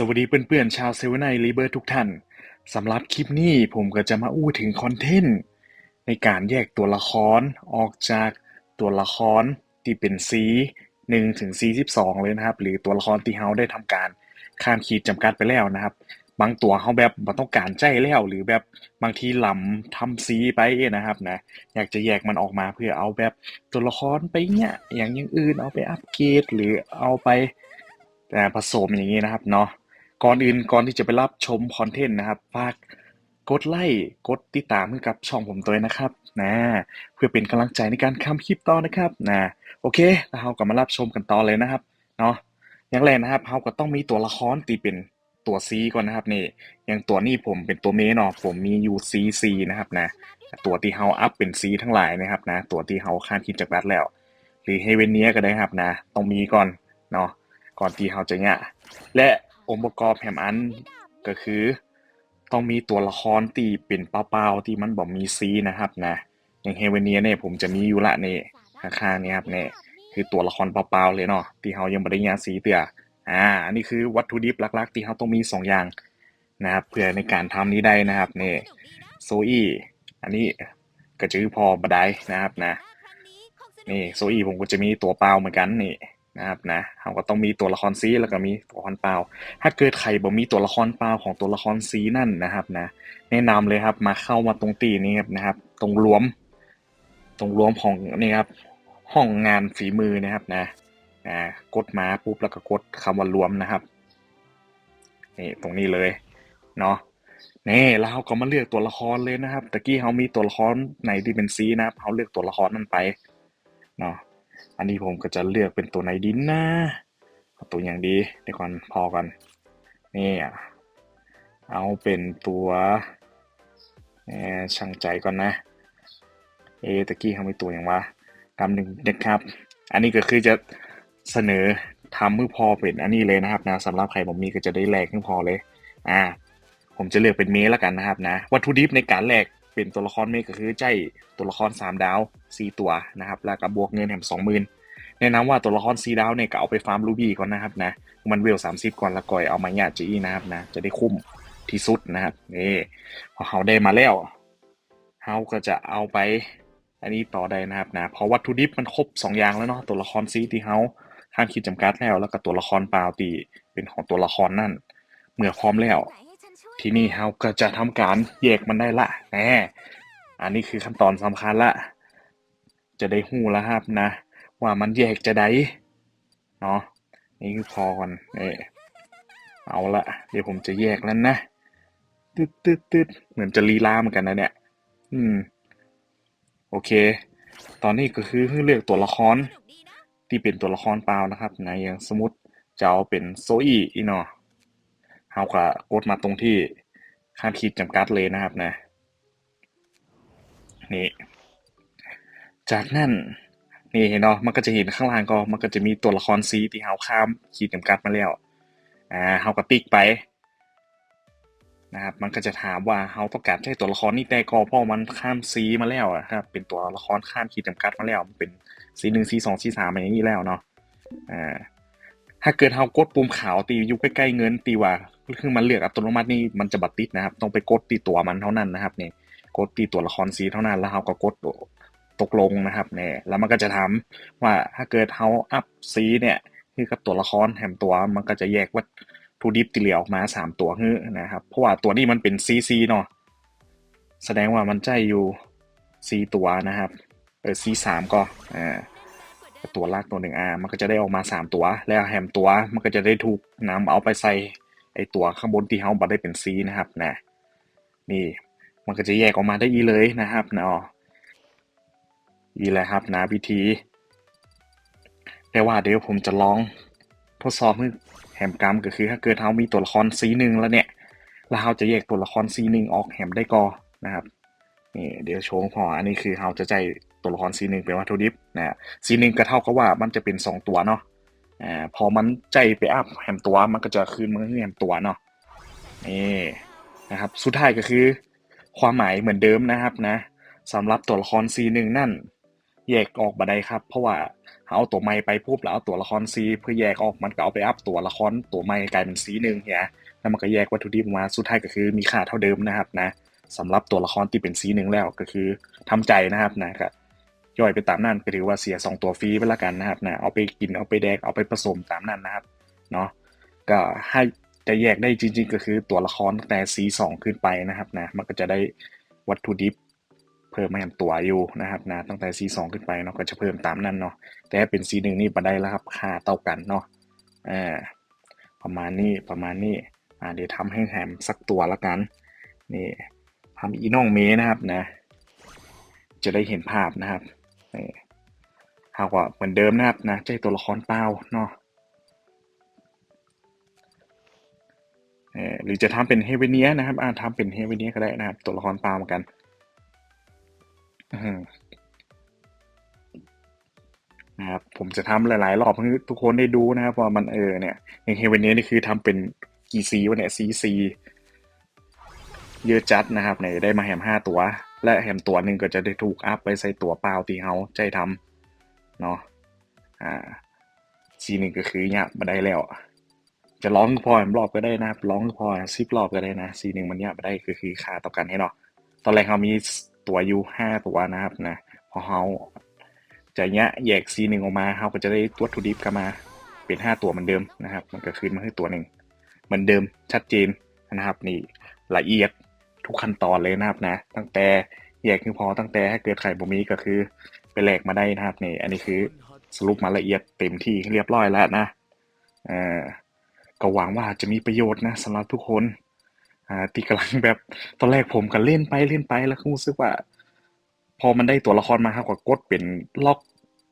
สวัสดีเพื่อนๆชาวเซเว่นไนรีเบิร์ทุกท่านสำหรับคลิปนี้ผมก็จะมาอู้ถึงคอนเทนต์ ในการแยกตัวละครออกจากตัวละครที่เป็นซี1ถึงซี12 เลยนะครับ หรือตัวละครที่เฮาได้ทำการข้ามขีดจำกัดไปแล้วนะครับ บางตัวเขาแบบบ่ต้องการใจแล้วหรือแบบบางทีหลำทำซีไปนะครับนะอยากจะแยกมันออกมาเพื่อเอาแบบตัวละครไปเนี่ยอย่างอย่างอื่นเอาไปอัปเกรดหรือเอาไปแต่ผสมอย่างนี้นะครับเนาะ ก่อนอื่นก่อนที่จะไปรับชมคอนเทนต์นะครับฝากกดไลค์กดติดตามให้กับช่องผมตัววยนะครับนะเพื่อเป็นกำลังใจในการทำคลิปต่อนะครับนะโอเคแล้วเราก็มารับชมกันต่อเลยนะครับเนาะอย่างแรกนะครับเราก็ต้องมีตัวละครตีเป็นตัวซีก่อนนะครับนี่อย่างตัวนี้ผมเป็นตัวเมนเนาะผมมีอยู่ซีซีนะครับนะตัวที่เฮาอัพเป็นซีทั้งหลายนะครับนะตัวที่เฮาข้ามคิดจากแบทแล้ว หรือเฮเวนเนียก็ได้ครับนะต้องมีก่อนเนาะก่อนที่เขาจะเนี่ยและ องค์ประกอบแห่งอันก็คือ ต้องมีตัวละครตีเป็นเปล่าๆที่มันบอกมีซีนะครับนะอย่างเฮเวเนียเนี่ยผมจะมีอยู่ละนี่ข้างๆนี่ครับเนี่ยคือตัวละครเปล่าๆเลยเนาะที่เขายังไม่ได้ยาสีเตืออ่าอันนี้คือวัตถุดิบหลักๆ ที่เขาต้องมีสองอย่างนะครับเพื่อในการทำนี้ได้นะครับนี่โซอี้อันนี้ก็จื้อพอบดายนะครับนะนี่โซอี้ผมก็จะมีตัวเปล่าเหมือนกันนี่ นะครับนะเราก็ต้องมีตัวละครซีแล้วก็มีตัวละครเปล่า ถ้าเกิดใครบ่มีตัวละครเปล่าของตัวละครซีนั่นนะครับนะแนะนำเลยครับมาเข้ามาตรงตีนี้ครับนะครับ ตรงรวม ตรงรวมของนี่ครับห้องงานฝีมือนะครับนะอ่ากดมาปุ๊บแล้วก็กดคำว่ารวมนะครับนี่ตรงนี้เลยเนาะนี่แล้วเราก็มาเลือกตัวละครเลยนะครับตะกี้เขามีตัวละครไหนที่เป็นซีนะครับเขาเลือกตัวละครนั้นไปเนาะ อันนี้ผมก็จะเลือกเป็นตัวไหนดีนนะตัวอย่างดีเดี๋ยวก่อนพอกันนี่อะเอาเป็นตัวช่างใจก่อนนะ เอตะกี้เขาไม่ตัวอย่างวะกำหนึ่งนะครับ อันนี้ก็คือจะเสนอทำมือพอเป็นอันนี้เลยนะครับนะสำหรับใครผมมีก็จะได้แลกขึ้นพอเลย อ่า ผมจะเลือกเป็นเมแล้วกันนะครับนะ วัตถุดิบในการแลก เป็นตัวละครเมก็คือใจตัวละคร 3 ดาว 4 ตัวนะครับแล้วก็บวกเงินแถม20,000แนะนำว่าตัวละคร4ดาวเนี่ยก็เอาไปฟาร์มรูบี้ก่อนนะครับนะมันเวล 30 ก่อนแล้วก่อยเอามาหยาจีนะครับนะจะได้คุ้มที่สุดนะครับนี่พอเขาได้มาแล้วเขาก็จะเอาไปอันนี้ต่อได้นะครับนะเพราะวัตถุดิบมันครบ 2 อย่างแล้วเนาะตัวละครซีที่เขาห้ามขีดจำกัดแล้ว แล้วก็ตัวละครเปล่าตีเป็นของตัวละครนั่น เมื่อพร้อมแล้ว ที่นี่เราก็จะทำการแยกมันได้ละแหมอันนี้คือขั้นตอนสำคัญละ จะได้หูแล้วครับนะ ว่ามันแยกจะได้เนาะนี่คือพอก่อนเออเอาละเดี๋ยวผมจะแยกแล้วนะตึ๊ดตึ๊ดตึ๊ดเหมือนจะลีลาเหมือนกันนะเนี่ย อืม โอเค ตอนนี้ก็คือเลือกตัวละคร ที่เป็นตัวละครเปล่านะครับนะอย่างสมมติจะเอาเป็นโซอี้อีเนาะ เฮาก็กดมาตรงที่ข้าขีดจำกัดเลยนะครับนะ นี่ จากนั้นนี่เนาะมันก็จะเห็นข้างล่างก็มันก็จะมีตัวละครซีที่เฮาข้ามขีดจำกัดมาแล้วอ่าเฮาก็ติ๊กไปนะครับมันก็จะถามว่าเฮาต้องการใช้ตัวละครนี้แต่ก็เพราะมันข้ามซีมาแล้วอะครับเป็นตัวละครข้ามขีดจำกัดมาแล้ว มันเป็นซีหนึ่งซีสองซีสามอะไรอย่างนี้แล้วเนาะอ่า ถ้าเกิดเฮากดปุ่มขาวตีอยู่ใกล้ๆเงินตีว่าคือมันเลือกอัตโนมัตินี่มันจะบัดติดนะครับ ต้องไปกดตีตัวมันเท่านั้นนะครับเนี่ยกดตีตัวละครซีเท่านั้นแล้วเฮาก็กดตกลงนะครับเนี่ยแล้วมันก็จะถามว่าถ้าเกิดเฮาอัพซีเนี่ยคือกับตัวละครแถมตัวมันก็จะแยกวัตถุดิบที่เหลือออกมาสามตัวคือนะครับ เพราะว่าตัวนี้มันเป็นซีซีเนาะแสดงว่ามันใจอยู่ซีตัวนะครับเออซีสามก็อ่า ตัวลากตัวหนึ่งอ่ามันก็จะได้ออกมาสามตัว แล้วแฮมตัวมันก็จะได้ถูกนำเอาไปใส่ไอตัวข้างบนที่เฮาบัดได้เป็นซีนะครับนะนี่มันก็จะแยกออกมาได้อีเลยนะครับเนาะอีแหละครับนะวิธี แต่ว่าเดี๋ยวผมจะลองทดสอบให้แฮมกรรมก็คือถ้าเกิดเฮามีตัวละครซีหนึ่งแล้วเนี่ยแล้วเฮาจะแยกตัวละครซีหนึ่งออกแฮมได้ก็นะครับนี่เดี๋ยวโชว์พออันนี้คือเราจะใจ ตัวละครซีหนึ่งเป็นวัตถุดิบนะซีหนึ่งก็เท่ากับว่ามันจะเป็นสองตัวเนาะอ่าพอมันใจไปอัพแฮมตัวมันก็จะคืนมันให้แฮมตัวเนาะนี่นะครับสุดท้ายก็คือ ความหมายเหมือนเดิมนะครับนะสำหรับตัวละครซีหนึ่งนั่น แยกออกมาได้ครับ เพราะว่าเอาตัวใหม่ไปปุ๊บแล้วเอาตัวละครซีเพื่อแยกออกมันก็เอาไปอัพตัวละครตัวใหม่กลายเป็นสีหนึ่งเนี่ยแล้วมันก็แยกวัตถุดิบออกมาสุดท้ายก็คือมีค่าเท่าเดิมนะครับนะสำหรับตัวละครที่เป็นสีหนึ่งแล้วก็คือทำใจนะครับนะครับ ย่อยไปตามนั้นก็ถือว่าเสียสองตัวฟรีไปละกันนะครับนะเอาไปกินเอาไปแดกเอาไปผสมตามนั้นนะครับเนาะก็ให้จะแยกได้จริง ๆ ก็คือตัวละครตั้งแต่สีสองขึ้นไปนะครับนะมันก็จะได้วัตถุดิบเพิ่มมาอย่างตัวอยู่นะครับนะตั้งแต่ C2 ขึ้นไปเนาะก็จะเพิ่มตามนั้นเนาะแต่เป็น C1 นี่มาได้แล้วครับค่าเท่ากันเนาะอ่าประมาณนี้ประมาณนี้อ่าเดี๋ยวทำให้แฮมสักตัวละกันนี่ทำอีน้องเมนะครับนะ จะได้เห็นภาพนะครับ หากว่าเหมือนเดิมนะครับนะใจตัวละครเปล่าเนาะเออหรือจะทำเป็นเฮเวเนียนะครับอ่าทำเป็นเฮเวเนียก็ได้นะครับ ตัวละครเปล่าเหมือนกันนะครับผมจะทำหลาย ๆ รอบให้ทุกคนได้ดูนะครับว่ามันเออเนี่ยอย่างเฮเวนเนี้นี่คือทำเป็นกี่ซีวะเนี่ยซีซีเยอะจัดนะครับเนี่ยได้มาแฮมห้าตัว และแฮมตัวหนึ่งก็จะได้ถูกอัพไปใส่ตัวเปล่าที่เขาใจทำเนาะอ่าซีหนึ่งก็คือเนี่ยมาได้แล้ว จะร้องพอแฮมรอบก็ได้นะครับร้องพอซิปรอบก็ได้นะซีหนึ่งมันเนี่ยมาได้ก็คือค่าต่อกันให้เนาะตอนแรกเขามีตัวอยู่ห้าตัวนะครับนะพอเขาจะแยแยกซีหนึ่งออกมาเขาก็จะได้ตัวทูดิฟกลับมาเป็นห้าตัวเหมือนเดิมนะครับ มันก็คืนมาให้ตัวหนึ่งเหมือนเดิมชัดเจนนะครับนี่ละเอียด ทุกขั้นตอนเลยนะครับนะ ตั้งแต่แยกคือพอตั้งแต่ถ้าเกิดไข่บ่มีก็คือไปแหลกมาได้นะครับนี่ อันนี้คือสรุปมาละเอียดเต็มที่เรียบร้อยแล้วนะเอ่อก็หวังว่าจะมีประโยชน์นะสำหรับทุกคนอ่าที่กำลังแบบตอนแรกผมก็เล่นไปเล่นไปแล้วก็รู้สึกว่า พอมันได้ตัวละครมาครับก็กดเป็นล็อก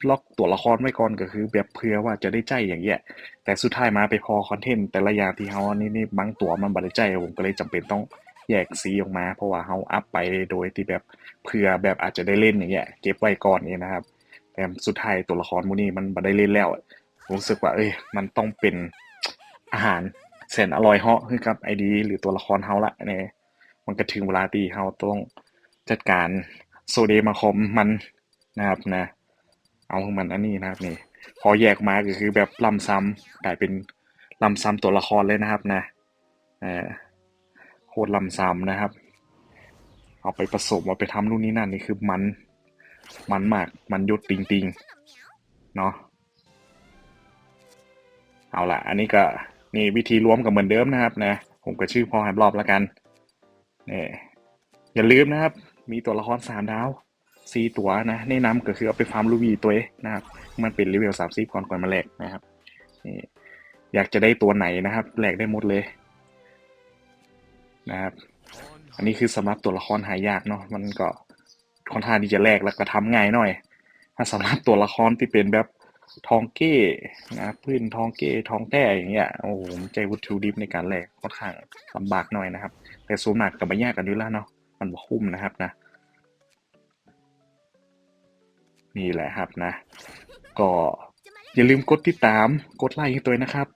ล็อกตัวละครไว้ก่อนก็คือ แบบเพื่อว่าจะได้ใจอย่างเงี้ย แต่สุดท้ายมาไปพอคอนเทนต์แต่ละอย่างที่เฮานี่นี่บางตัวมันบ่ได้ใจผมก็เลยจำเป็นต้อง แยกสีออกมา เพราะว่าเฮาอัพไปโดยที่แบบเพื่อแบบอาจจะได้เล่นอย่างเงี้ยเก็บไว้ก่อนนี่นะครับ แต่สุดท้ายตัวละครพวกนี้มันบ่ได้เล่นแล้วรู้สึกว่า เอ้ยมันต้องเป็นอาหารแสนอร่อยเหาะให้กับไอดี หรือตัวละครเฮาละเนี่ยมันก็ถึงเวลาที่เฮาต้องจัดการโซเดมาคอมมันนะครับนะ เอาของมันอันนี้นะครับนี่พอแยกมาก็คือแบบลำซ้ำกลายเป็นลำซ้ำตัวละครเลยนะครับนะเออโค ตรลำซ้ำนะครับ เอาไปผสมเอาไปทำนู่นนี่นั่นนี่คือมัน มันมากมันยุดติงติงๆเนาะเอาละอันนี้ก็นี่วิธีรวมกับเหมือนเดิมนะครับนะ ผมก็ชื่อพอแฮมรอบแล้วกันนี่อย่าลืมนะครับ มีตัวละครสามดาวสี่ตัวนะแนะนำก็คือเอาไปฟาร์มลูวีตัวเองนะครับ มันเป็นเลเวลสามสิบก่อนก่อนมาแลกนะครับนี่อยากจะได้ตัวไหนนะครับแลกได้หมดเลย นะครับ อันนี้คือสำหรับตัวละครหายากเนาะมันก็ค่อนข้างที่จะแลกแล้วก็ทำง่ายหน่อย ถ้าสำหรับตัวละครที่เป็นแบบทองเก้นะพื้นทองเก้ทองแต้อย่างเงี้ยโอ้โหใจวัตถุดิบในการแลกค่อนข้างลำบากหน่อยนะครับ แต่สูงหนักกับไม่ยากกันอยู่แล้วเนาะมันคุ้มนะครับนะนี่แหละครับนะ ก็อย่าลืมกดติดตามกดไลค์ให้ตัวนะครับ